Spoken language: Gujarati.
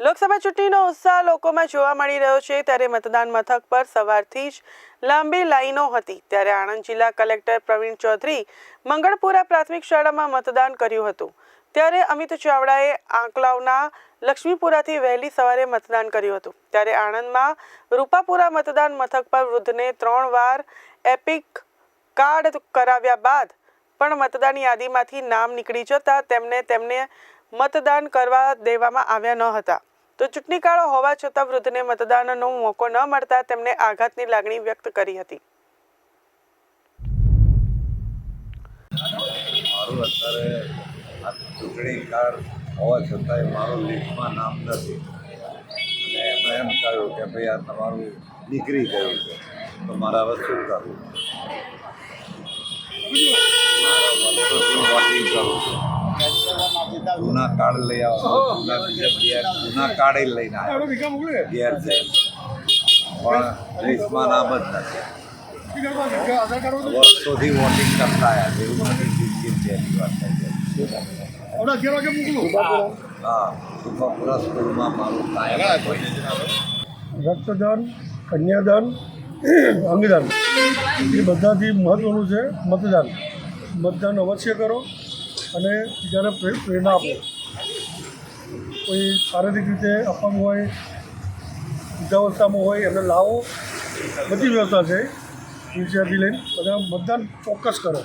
લોકસભા ચૂંટણીનો ઉત્સાહ લોકોમાં જોવા મળી રહ્યો છે. ત્યારે મતદાન મથક પર સવારથી જ લાંબી લાઈનો હતી. ત્યારે આણંદ જિલ્લા કલેક્ટર પ્રવીણ ચૌધરી મંગળપુરા પ્રાથમિક શાળામાં મતદાન કર્યું હતું. ત્યારે અમિત ચાવડાએ આંકલાવના લક્ષ્મીપુરાથી વહેલી સવારે મતદાન કર્યું હતું. ત્યારે આણંદમાં રૂપાપુરા મતદાન મથક પર વૃદ્ધને ત્રણ વાર એપિક કાર્ડ કરાવ્યા બાદ પણ મતદાન યાદીમાંથી નામ નીકળી જતા તેમને તેમને મતદાન કરવા દેવામાં આવ્યા ન હતા. તો ચૂંટણી કાળો હોવા છતાં વૃદ્ધને મતદાનનો મોકો ન મળતા તેમણે આઘાતની લાગણી વ્યક્ત કરી હતી. મારું અત્યારે ચૂંટણી કાર્ડ હોવા છતાંય મારું લિસ્ટમાં નામ નથી. અને એમણે એમ કહ્યું કે ભાઈ આ તમારું નીકળી ગયું છે, તો મારા હવે શું કરવું મારે વર્ષોથી વોટિંગ કરવું છે જૂના કાર્ડ લઈ આવો. જૂના જૂના કાર્ડ લઈને આવ્યો. ઘેર છે. પણ રેસમાં નામ જ નથી. વર્ષોથી વોટિંગ કરતા આવ્યા છે. એવું નથી જિંદગી પહેલી વાત હા. સ્કૂલમાં મારું કાયમ રક્તદાન કન્યાદાન અંગદાન. એ બધાથી મહત્ત્વનું છે મતદાન. મતદાન અવશ્ય કરો. અને બીજાને પ્રેરણા આપો, કોઈ શારીરિક રીતે અપંગ હોય વૃદ્ધાવસ્થામાં હોય, એમને લાવો, બધી વ્યવસ્થા છે વ્હીલચેરથી લઈને, બધા મતદાન ચોક્કસ કરો.